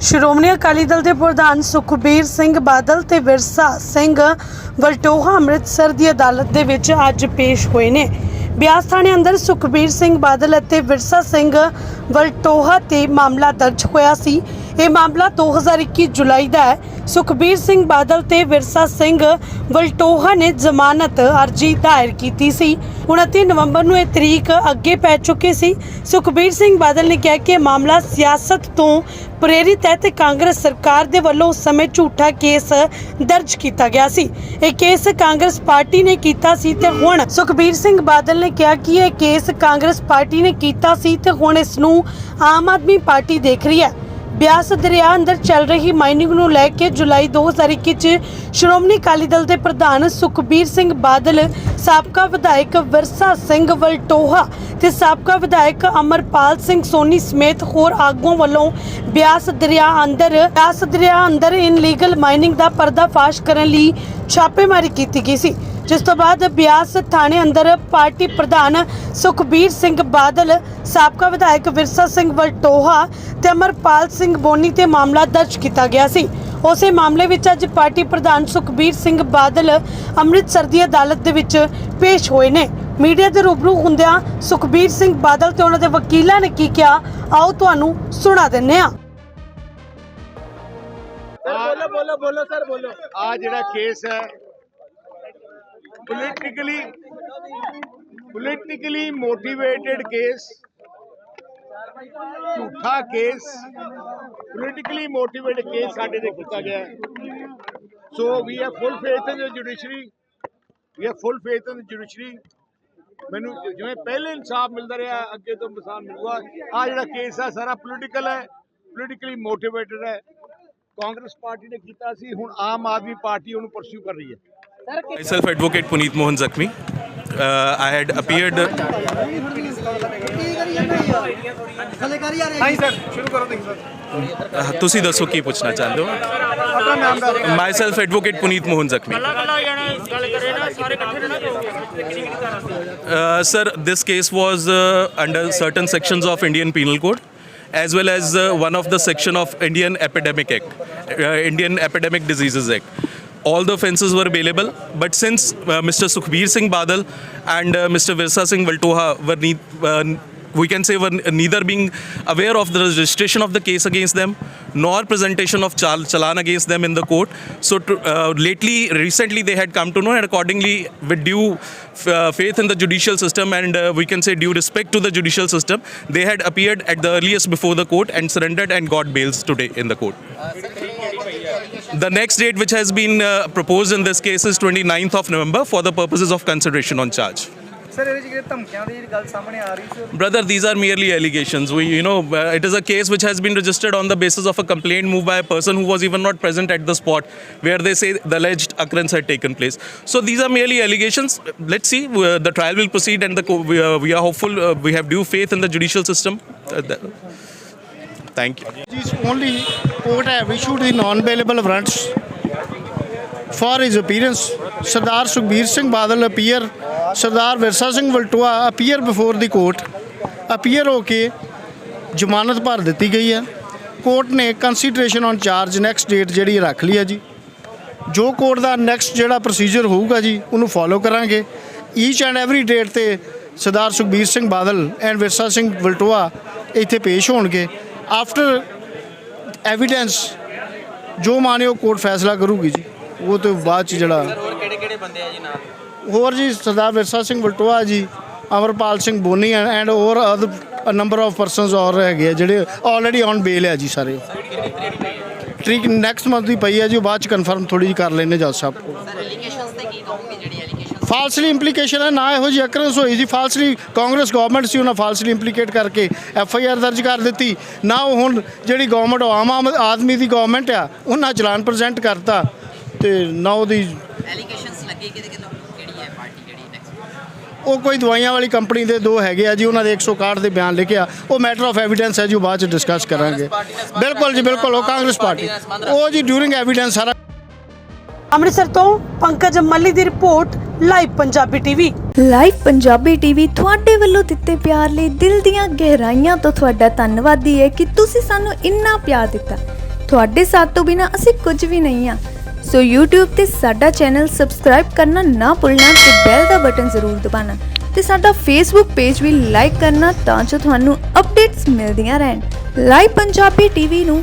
ਸ਼੍ਰੋਮਣੀ ਅਕਾਲੀ ਦਲ ਦੇ ਪ੍ਰਧਾਨ ਸੁਖਬੀਰ ਸਿੰਘ ਬਾਦਲ ਤੇ ਵਿਰਸਾ ਸਿੰਘ ਵਲਟੋਹਾ ਅੰਮ੍ਰਿਤਸਰ ਦੀ ਅਦਾਲਤ ਦੇ ਵਿੱਚ ਅੱਜ ਪੇਸ਼ ਹੋਏ ਨੇ। ਬਿਆਸ ਥਾਣੇ ਅੰਦਰ ਸੁਖਬੀਰ ਸਿੰਘ ਬਾਦਲ ਅਤੇ ਵਿਰਸਾ ਸਿੰਘ ਵਲਟੋਹਾ ਤੇ ਮਾਮਲਾ ਦਰਜ ਹੋਇਆ ਸੀ। ਇਹ ਮਾਮਲਾ 2021 ਜੁਲਾਈ ਦਾ ਹੈ। ਸੁਖਬੀਰ ਸਿੰਘ ਬਾਦਲ ਤੇ ਵਿਰਸਾ ਸਿੰਘ ਵਲਟੋਹਾ ਨੇ ਜ਼ਮਾਨਤ ਅਰਜੀ ਦਾਇਰ ਕੀਤੀ ਸੀ। 29 ਨਵੰਬਰ ਨੂੰ ਇਹ ਤਰੀਕ ਅੱਗੇ ਪੈ ਚੁੱਕੀ ਸੀ। ਸੁਖਬੀਰ ਸਿੰਘ ਬਾਦਲ ਨੇ ਕਿਹਾ ਕਿ ਇਹ ਮਾਮਲਾ ਸਿਆਸਤ ਤੋਂ ਪ੍ਰੇਰਿਤ ਹੈ ਤੇ ਕਾਂਗਰਸ ਸਰਕਾਰ ਦੇ ਵੱਲੋਂ ਉਸ ਸਮੇਂ ਝੂਠਾ ਕੇਸ ਦਰਜ ਕੀਤਾ ਗਿਆ ਸੀ। ਇਹ ਕੇਸ ਕਾਂਗਰਸ ਪਾਰਟੀ ਨੇ ਕੀਤਾ ਸੀ ਤੇ ਹੁਣ ਸੁਖਬੀਰ ਸਿੰਘ ਬਾਦਲ ਨੇ ਕਿਹਾ ਕਿ ਇਹ ਕੇਸ ਕਾਂਗਰਸ ਪਾਰਟੀ ਨੇ ਕੀਤਾ ਸੀ ਤੇ ਹੁਣ ਇਸ ਨੂੰ ਆਮ ਆਦਮੀ ਪਾਰਟੀ ਦੇਖ ਰਹੀ ਹੈ। ਬਿਆਸ ਦਰਿਆ ਅੰਦਰ ਚੱਲ ਰਹੀ ਮਾਈਨਿੰਗ ਨੂੰ ਲੈ ਕੇ ਜੁਲਾਈ 2021 ਚ ਸ਼੍ਰੋਮਣੀ ਅਕਾਲੀ ਦਲ ਦੇ ਪ੍ਰਧਾਨ ਸੁਖਬੀਰ ਸਿੰਘ ਬਾਦਲ, ਸਾਬਕਾ ਵਿਧਾਇਕ ਵਿਰਸਾ ਸਿੰਘ ਵਲਟੋਹਾ ਤੇ ਸਾਬਕਾ ਵਿਧਾਇਕ ਅਮਰਪਾਲ ਸਿੰਘ ਸੋਨੀ ਸਮੇਤ ਹੋਰ ਆਗੂਆਂ ਵੱਲੋਂ ਬਿਆਸ ਦਰਿਆ ਅੰਦਰ, ਬਿਆਸ ਦਰਿਆ ਅੰਦਰ ਇਨਲੀਗਲ ਮਾਈਨਿੰਗ ਦਾ ਪਰਦਾਫਾਸ਼ ਕਰਨ ਲਈ ਛਾਪੇਮਾਰੀ ਕੀਤੀ ਗਈ ਸੀ। ਜਿਸ ਤੋਂ ਬਾਅਦ ਬਿਆਸ ਥਾਣੇ ਅੰਦਰ ਪਾਰਟੀ ਪ੍ਰਧਾਨ ਸੁਖਬੀਰ ਸਿੰਘ ਬਾਦਲ ਸਾਬਕਾ ਵਿਧਾਇਕ ਵਿਰਸਾ ਸਿੰਘ ਵਲਟੋਹਾ ਤੇ ਅਮਰਪਾਲ ਸਿੰਘ ਬੋਨੀ ਤੇ ਮਾਮਲਾ ਦਰਜ ਕੀਤਾ ਗਿਆ ਸੀ। ਉਸੇ ਮਾਮਲੇ ਵਿੱਚ ਅੱਜ ਪਾਰਟੀ ਪ੍ਰਧਾਨ ਸੁਖਬੀਰ ਸਿੰਘ ਬਾਦਲ ਅੰਮ੍ਰਿਤਸਰ ਦੀ ਅਦਾਲਤ ਦੇ ਵਿੱਚ ਪੇਸ਼ ਹੋਏ ਨੇ। ਮੀਡੀਆ ਦੇ ਰੂਬਰੂ ਹੁੰਦਿਆਂ ਸੁਖਬੀਰ ਸਿੰਘ ਬਾਦਲ ਤੇ ਉਹਨਾਂ ਦੇ ਵਕੀਲਾਂ ਨੇ ਕੀ ਕਿਹਾ ਆਓ ਤੁਹਾਨੂੰ ਸੁਣਾ ਦਿੰਨੇ ਆ ਬੋਲੋ ਬੋਲੋ ਬੋਲੋ ਸਰ ਬੋਲੋ। ਆ ਜਿਹੜਾ ਕੇਸ ਹੈ ਪੋਲਿਟਿਕਲੀ ਪੋਲਿਟਿਕਲੀ ਮੋਟੀਵੇਟਿਡ ਕੇਸ ਝੂਠਾ ਕੇਸ ਪੋਲਿਟਿਕਲੀ ਮੋਟੀਵੇਟਡ ਕੇਸ ਸਾਡੇ ਤੇ ਕੀਤਾ ਗਿਆ ਹੈ। So we have full faith in the judiciary we have full faith in the judiciary ਮੈਨੂੰ ਜਿਵੇਂ ਪਹਿਲੇ ਇਨਸਾਫ ਮਿਲਦਾ ਰਿਹਾ, ਅੱਗੇ ਤੋਂ ਇਨਸਾਫ ਮਿਲੂਗਾ ਆ ਜਿਹੜਾ ਕੇਸ ਹੈ ਸਾਰਾ ਪੋਲੀਟੀਕਲ ਹੈ ਪੋਲੀਟੀਕਲੀ ਮੋਟੀਵੇਟਡ ਹੈ। ਕਾਂਗਰਸ ਪਾਰਟੀ ਨੇ ਕੀਤਾ ਸੀ, ਹੁਣ ਆਮ ਆਦਮੀ ਪਾਰਟੀ ਉਹਨੂੰ ਪਰਸਿਊ ਕਰ ਰਹੀ ਹੈ। Myself, Advocate Puneet Mohan Zakmi. Uh, I had appeared. ਹਾਂਜੀ ਸਰ ਸ਼ੁਰੂ ਕਰੋ ਤੁਸੀਂ ਸਰ Uh, ਤੁਸੀਂ ਦੱਸੋ ਕੀ ਪੁੱਛਣਾ ਚਾਹੁੰਦੇ ਹੋ ਆਪਣਾ ਨਾਮ ਦੱਸੋ ਮਾਈਸੈਲਫ ਐਡਵੋਕੇਟ ਪੁਨੀਤ ਮੋਹਨ ਜ਼ਖਮੀ Uh, sir, this case was uh, under certain sections of Indian Penal Code, as well as uh, one of the section of Indian Epidemic Act, uh, Indian Epidemic Diseases Act. All the offences were available. but since uh, Mr. Sukhbir Singh Badal and uh, Mr. Virsa Singh Valtoha were uh, we can say were neither being aware of the registration of the case against them nor presentation of chal- challan against them in the court so to, uh, lately recently they had come to know and accordingly with due uh, faith in the judicial system and uh, we can say due respect to the judicial system they had appeared at the earliest before the court and surrendered and got bails today in the court the next date which has been uh, proposed in this case is 29th of November for the purposes of consideration on charge. Brother, these are merely allegations. We, you know, uh, it is a case which has been registered on the basis of a complaint moved by a person who was even not present at the spot where they say the alleged occurrence had taken place. So these are merely allegations. Let's see. Uh, the trial will proceed, and the we, are, we are hopeful. Uh, we have due faith in the judicial system. Uh, thank you. Only court have issued the non-bailable warrants for his appearance. Sardar Sukhbir Singh Badal appear. Sardar Virsa Singh Valtoa appear before the court. appear ਹੋ ਕੇ ਜ਼ਮਾਨਤ ਭਰ ਦਿੱਤੀ ਗਈ ਹੈ court ਨੇ consideration on charge next date ਜਿਹੜੀ ਰੱਖ ਲਈ ਹੈ ਜੀ ਜੋ ਕੋਰਟ ਦਾ ਨੈਕਸਟ ਜਿਹੜਾ ਪ੍ਰੋਸੀਜਰ ਹੋਊਗਾ ਜੀ ਉਹਨੂੰ ਫੋਲੋ ਕਰਾਂਗੇ ਈਚ ਐਂਡ ਐਵਰੀ ਡੇਟ ਤੇ ਸਰਦਾਰ ਸੁਖਬੀਰ ਸਿੰਘ ਬਾਦਲ ਐਂਡ ਵਿਰਸਾ ਸਿੰਘ ਵਲਟੋਆ ਇੱਥੇ ਪੇਸ਼ ਹੋਣਗੇ ਆਫਟਰ ਐਵੀਡੈਂਸ ਜੋ ਮਾਨਯੋਗ ਕੋਰਟ ਫੈਸਲਾ ਕਰੂਗੀ ਜੀ। ਉਹ ਤੋਂ ਬਾਅਦ ਚ ਜਿਹੜਾ ਹੋਰ ਕਿਹੜੇ ਕਿਹੜੇ ਬੰਦੇ ਆ ਜੀ ਨਾਲ? ਹੋਰ ਜੀ ਸਰਦਾਰ ਵਿਰਸਾ ਸਿੰਘ ਵਲਟੋਆ ਜੀ ਅਮਰਪਾਲ ਸਿੰਘ ਬੋਨੀ ਐਂਡ ਹੋਰ ਅਦਰ ਨੰਬਰ ਆਫ ਪਰਸਨਸ ਔਰ ਹੈਗੇ ਆ ਜਿਹੜੇ ਆਲਰੇਡੀ ਔਨ ਬੇਲ ਹੈ ਜੀ ਸਾਰੇ। ਟ੍ਰਿਕ ਨੈਕਸਟ ਮੰਥ ਦੀ ਪਈ ਹੈ ਜੀ ਉਹ ਬਾਅਦ ਚ ਕਨਫਰਮ ਥੋੜੀ ਜੀ ਕਰ ਲੈਣੇ ਜੱਜ ਸਾਹਿਬ ਕੋਲ। ਫਾਲਸਲੀ ਇੰਪਲੀਕੇਸ਼ਨ ਹੈ ਨਾ ਇਹੋ ਜਿਹੀ ਅਕਰੈਂਸ ਹੋਈ ਸੀ। ਫਾਲਸਲੀ ਕਾਂਗਰਸ ਗਵਰਨਮੈਂਟ ਸੀ ਉਹਨਾਂ ਫਾਲਸਲੀ ਇੰਪਲੀਕੇਟ ਕਰਕੇ ਐਫ ਆਈ ਆਰ ਦਰਜ ਕਰ ਦਿੱਤੀ। ਨਾ ਉਹ ਹੁਣ ਜਿਹੜੀ ਗਵਰਨਮੈਂਟ ਆਮ ਆਮ ਆਦਮੀ ਦੀ ਗਵਰਨਮੈਂਟ ਆ ਉਹਨਾਂ ਚਲਾਨ ਪ੍ਰੈਜ਼ੈਂਟ ਕਰਤਾ ਤੇ ਨਾ ਉਹਦੀ ਐਲੀਗੇਸ਼ਨਸ ਲੱਗੇ ਕਿਹਦੇ ਕਿਹਦੇ ਕਿਹੜੀ ਹੈ ਪਾਰਟੀ ਕਿਹੜੀ ਨੈਕਸਟ ਉਹ ਕੋਈ ਦਵਾਈਆਂ ਵਾਲੀ ਕੰਪਨੀ ਦੇ ਦੋ ਹੈਗੇ ਆ ਜੀ ਉਹਨਾਂ ਦੇ 161 ਦੇ ਬਿਆਨ ਲਿਖਿਆ ਉਹ ਮੈਟਰ ਆਫ ਐਵੀਡੈਂਸ ਹੈ ਜੀ ਉਹ ਬਾਅਦ ਚ ਡਿਸਕਸ ਕਰਾਂਗੇ। ਬਿਲਕੁਲ ਜੀ ਬਿਲਕੁਲ ਉਹ ਕਾਂਗਰਸ ਪਾਰਟੀ। ਉਹ ਜੀ ਡਿਊਰਿੰਗ ਐਵੀਡੈਂਸ ਸਾਰਾ ਅੰਮ੍ਰਿਤਸਰ ਤੋਂ ਪੰਕਜ ਮੱਲੀ ਦੀ report live Punjabi TV. Live Punjabi TV ਤੁਹਾਡੇ ਵੱਲੋਂ ਦਿੱਤੇ ਪਿਆਰ ਲਈ ਦਿਲ ਦੀਆਂ ਗਹਿਰਾਈਆਂ ਤੋਂ ਤੁਹਾਡਾ ਧੰਨਵਾਦੀ ਹੈ ਕਿ ਤੁਸੀਂ ਸਾਨੂੰ ਇੰਨਾ ਪਿਆਰ ਦਿੱਤਾ। ਤੁਹਾਡੇ ਸਾਥ ਤੋਂ ਬਿਨਾ ਅਸੀਂ ਕੁਝ ਵੀ ਨਹੀਂ ਆ ਸੋ YouTube ਤੇ ਸਾਡਾ ਚੈਨਲ ਸਬਸਕ੍ਰਾਈਬ ਕਰਨਾ ਨਾ ਭੁੱਲਣਾ ਤੇ ਬੈਲ ਦਾ ਬਟਨ ਜ਼ਰੂਰ ਦਬਾਉਣਾ। ਤੇ ਸਾਡਾ Facebook ਪੇਜ ਵੀ ਲਾਈਕ ਕਰਨਾ ਤਾਂ ਜੋ ਤੁਹਾਨੂੰ ਅਪਡੇਟਸ ਮਿਲਦੀਆਂ ਰਹਿਣ। ਲਾਈਵ ਪੰਜਾਬੀ ਟੀਵੀ ਨੂੰ